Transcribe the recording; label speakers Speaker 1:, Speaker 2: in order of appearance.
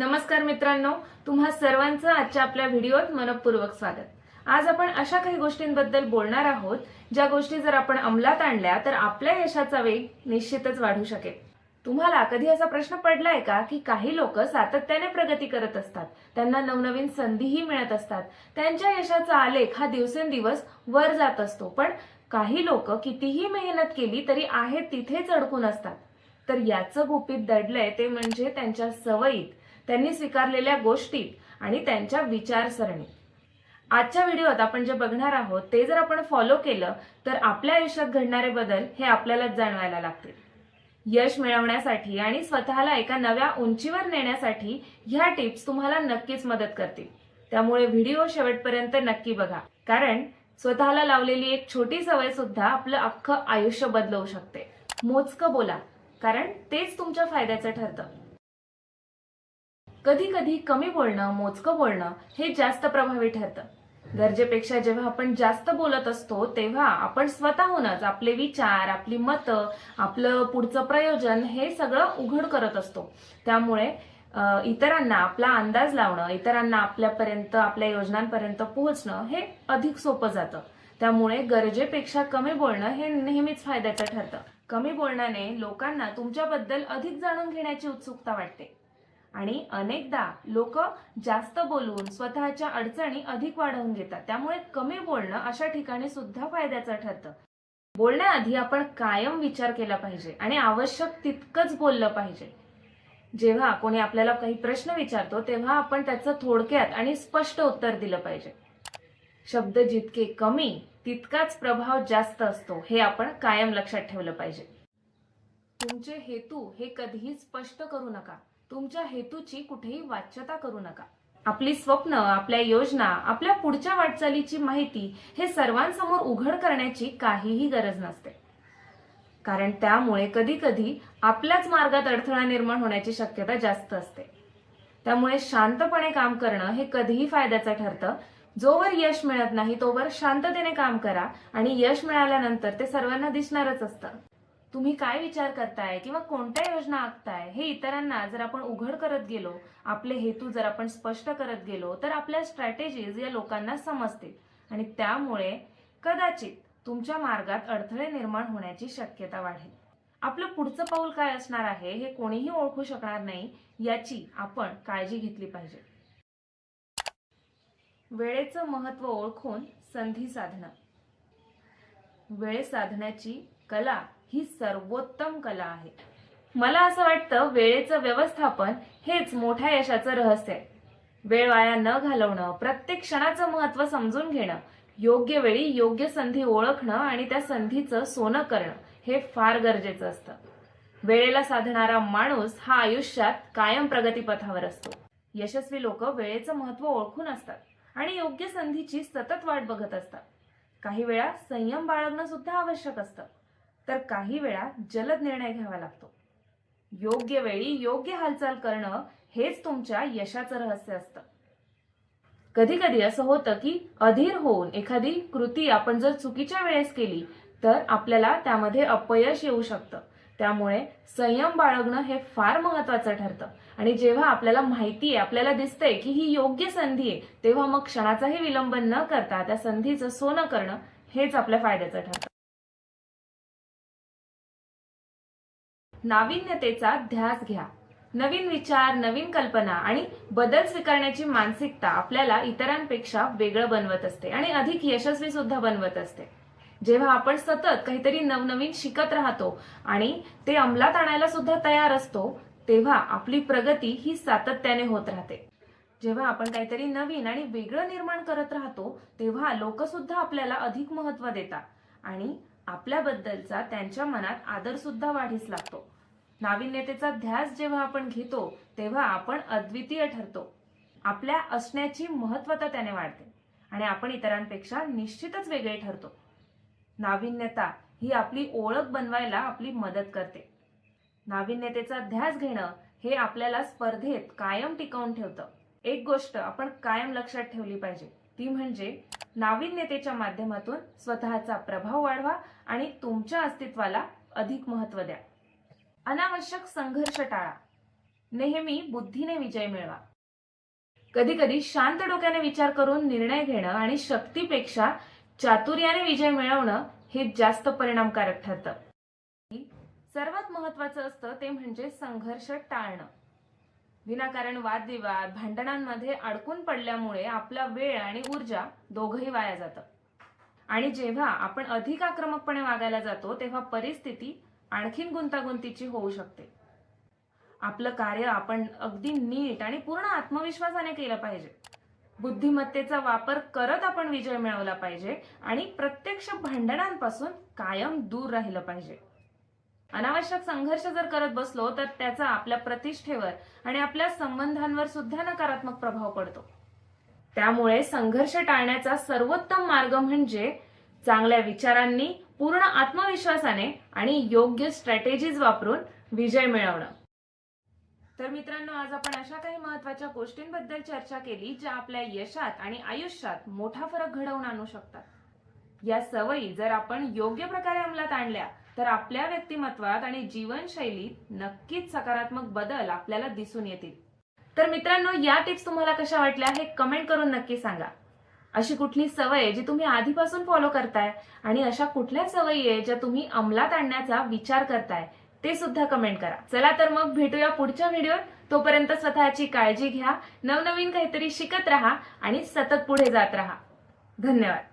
Speaker 1: नमस्कार मित्रांनो तुम्हा सर्वांचं आजच्या आपल्या व्हिडिओत मनपूर्वक स्वागत. आज आपण अशा काही गोष्टींबद्दल बोलणार आहोत ज्या गोष्टी जर आपण अंमलात आणल्या तर आपल्या यशाचा वेग निश्चितच वाढू शकेल. तुम्हाला कधी असा प्रश्न पडलाय का की काही लोक सातत्याने प्रगती करत असतात त्यांना नवनवीन संधीही मिळत असतात त्यांच्या यशाचा आलेख हा दिवसेंदिवस वर जात असतो पण काही लोक कितीही मेहनत केली तरी आहेत तिथेच अडकून असतात. तर याचं गुपित दडलंय ते म्हणजे त्यांच्या सवयीत त्यांनी स्वीकारलेल्या गोष्टीत आणि त्यांच्या विचारसरणीत आजच्या व्हिडिओत आपण जे बघणार आहोत ते जर आपण फॉलो केलं तर आपल्या आयुष्यात घडणारे बदल हे आपल्यालाच जाणवायला लागतील. यश मिळवण्यासाठी आणि स्वतःला एका नव्या उंचीवर नेण्यासाठी ह्या टिप्स तुम्हाला नक्कीच मदत करतील. त्यामुळे व्हिडिओ शेवटपर्यंत नक्की बघा. कारण स्वतःला लावलेली एक छोटी सवय सुद्धा आपलं अख्खं आयुष्य बदलवू शकते. मोजकं बोला कारण तेच तुमच्या फायद्याचं ठरतं. कधी कधी कमी बोलणं मोजकं बोलणं हे जास्त प्रभावी ठरतं. गरजेपेक्षा जेव्हा आपण जास्त बोलत असतो तेव्हा आपण स्वतःहूनच आपले विचार आपली मतं आपलं पुढचं प्रयोजन हे सगळं उघड करत असतो. त्यामुळे इतरांना आपला अंदाज लावणं इतरांना आपल्यापर्यंत आपल्या योजनांपर्यंत पोहोचणं हे अधिक सोपं जातं. त्यामुळे गरजेपेक्षा कमी बोलणं हे नेहमीच फायद्याचं ठरतं. कमी बोलण्याने लोकांना तुमच्याबद्दल अधिक जाणून घेण्याची उत्सुकता वाटते. आणि अनेकदा लोक जास्त बोलून स्वतःच्या अडचणी अधिक वाढवून घेतात. त्यामुळे कमी बोलणं अशा ठिकाणी सुद्धा फायद्याचं ठरतं. बोलण्याआधी आपण कायम विचार केला पाहिजे आणि आवश्यक तितकंच बोललं पाहिजे. जेव्हा कोणी आपल्याला काही प्रश्न विचारतो तेव्हा आपण त्याचं थोडक्यात आणि स्पष्ट उत्तर दिलं पाहिजे. शब्द जितके कमी तितकाच प्रभाव जास्त असतो हे आपण कायम लक्षात ठेवलं पाहिजे. तुमचे हेतू हे कधीही स्पष्ट करू नका. तुमच्या हेतूची कुठेही वाच्यता करू नका. आपली स्वप्न आपल्या योजना आपल्या पुढच्या वाटचालीची माहिती हे सर्वांसमोर उघड करण्याची काहीही गरज नसते. कारण त्यामुळे कधी कधी आपल्याच मार्गात अडथळा निर्माण होण्याची शक्यता जास्त असते. त्यामुळे शांतपणे काम करणं हे कधीही फायद्याचं ठरतं. जोवर यश मिळत नाही तोवर शांततेने काम करा आणि यश मिळाल्यानंतर ते सर्वांना दिसणारच असतं. तुम्ही काय विचार करताय किंवा कोणत्या योजना आखताय हे इतरांना जर आपण उघड करत गेलो आपले हेतू जर आपण स्पष्ट करत गेलो तर आपल्या स्ट्रॅटेजीज या लोकांना समजतील आणि त्यामुळे कदाचित तुमच्या मार्गात अडथळे निर्माण होण्याची शक्यता वाढेल. आपलं पुढचं पाऊल काय असणार आहे हे कोणीही ओळखू शकणार नाही याची आपण काळजी घेतली पाहिजे. वेळेचं महत्त्व ओळखून संधी साधणं. वेळ साधण्याची कला ही सर्वोत्तम कला आहे. मला असं वाटतं वेळेचं व्यवस्थापन हेच मोठ्या यशाचं रहस्य आहे. वेळ वाया न घालवणं प्रत्येक क्षणाचं महत्त्व समजून घेणं योग्य वेळी योग्य संधी ओळखणं आणि त्या संधीचं सोनं करणं हे फार गरजेचं असतं. वेळेला साधणारा माणूस हा आयुष्यात कायम प्रगतीपथावर असतो. यशस्वी लोक वेळेचं महत्त्व ओळखून असतात आणि योग्य संधीची सतत वाट बघत असतात. काही वेळा संयम बाळगणं सुद्धा आवश्यक असतं. तर काही वेळा जलद निर्णय घ्यावा लागतो. योग्य वेळी योग्य हालचाल करणं हेच तुमच्या यशाचं रहस्य असतं. कधी कधी असं होतं की अधीर होऊन एखादी कृती आपण जर चुकीच्या वेळेस केली तर आपल्याला त्यामध्ये अपयश येऊ शकतं. त्यामुळे संयम बाळगणं हे फार महत्वाचं ठरतं. आणि जेव्हा आपल्याला माहिती आहे आपल्याला दिसतंय की ही योग्य संधी आहे तेव्हा मग क्षणाचाही विलंब न करता त्या संधीचं सोनं करणं हेच आपल्या फायद्याचं ठरतं. नाविन्यतेचा ध्यास घ्या. नवीन विचार नवीन कल्पना आणि बदल स्वीकारण्याची मानसिकता आपल्याला इतरांपेक्षा वेगळं बनवत असते आणि अधिक यशस्वी सुद्धा बनवत असते. जेव्हा आपण सतत काहीतरी नवनवीन शिकत राहतो आणि ते अंमलात आणायला सुद्धा तयार असतो तेव्हा आपली प्रगती ही सातत्याने होत राहते. जेव्हा आपण काहीतरी नवीन आणि वेगळं निर्माण करत राहतो तेव्हा लोक सुद्धा आपल्याला अधिक महत्त्व देतात आणि आपल्याबद्दलचा त्यांच्या मनात आदर सुद्धा वाढीस लागतो. नाविन्यतेचा ध्यास जेव्हा आपण घेतो तेव्हा आपण अद्वितीय ठरतो. आपल्या असण्याची महत्वता त्याने वाढते आणि आपण इतरांपेक्षा निश्चितच वेगळे ठरतो. नाविन्यता ही आपली ओळख बनवायला आपली मदत करते. नाविन्यतेचा ध्यास घेणं हे आपल्याला स्पर्धेत कायम टिकवून ठेवतं. एक गोष्ट आपण कायम लक्षात ठेवली पाहिजे ती म्हणजे नाविन्यतेच्या माध्यमातून स्वतःचा प्रभाव वाढवा आणि तुमच्या अस्तित्वाला अधिक महत्त्व द्या. अनावश्यक संघर्ष टाळा. नेहमी बुद्धीने विजय मिळवा. कधी कधी शांत डोक्याने विचार करून निर्णय घेणं आणि शक्तीपेक्षा चातुर्याने विजय मिळवणं हे जास्त परिणामकारक ठरतं. सर्वात महत्वाचं असतं ते म्हणजे संघर्ष टाळणं. विनाकारण वादविवाद भांडणांमध्ये अडकून पडल्यामुळे आपला वेळ आणि ऊर्जा दोघंही वाया जातं. आणि जेव्हा आपण अधिक आक्रमकपणे वागायला जातो तेव्हा परिस्थिती आणखीन गुंतागुंतीची होऊ शकते. आपलं कार्य आपण अगदी नीट आणि पूर्ण आत्मविश्वासाने केलं पाहिजे. बुद्धिमत्तेचा वापर करत आपण विजय मिळवला पाहिजे आणि प्रत्यक्ष भांडणांपासून कायम दूर राहिलं पाहिजे. अनावश्यक संघर्ष जर करत बसलो तर त्याचा आपल्या प्रतिष्ठेवर आणि आपल्या संबंधांवर सुद्धा नकारात्मक प्रभाव पडतो. त्यामुळे संघर्ष टाळण्याचा सर्वोत्तम मार्ग म्हणजे चांगल्या विचारांनी पूर्ण आत्मविश्वासाने आणि योग्य स्ट्रॅटेजीज वापरून विजय मिळवणं. तर मित्रांनो आज आपण अशा काही महत्त्वाच्या गोष्टींबद्दल चर्चा केली ज्या आपल्या यशात आणि आयुष्यात मोठा फरक घडवून आणू शकतात. या सवयी जर आपण योग्य प्रकारे अंमलात आणल्या तर आपल्या व्यक्तिमत्वात आणि जीवनशैलीत नक्कीच सकारात्मक बदल आपल्याला दिसून येतील. तर मित्रांनो या टिप्स तुम्हाला कशा वाटल्या हे कमेंट करून नक्की सांगा. अशी कुठली सवय जी तुम्ही आधीपासून फॉलो करताय आणि अशा कुठल्या सवयी आहे ज्या तुम्ही अंमलात आणण्याचा विचार करताय ते सुद्धा कमेंट करा. चला तर मग भेटूया पुढच्या व्हिडिओत तोपर्यंत स्वतःची काळजी घ्या. नवनवीन काहीतरी शिकत राहा आणि सतत पुढे जात राहा. धन्यवाद.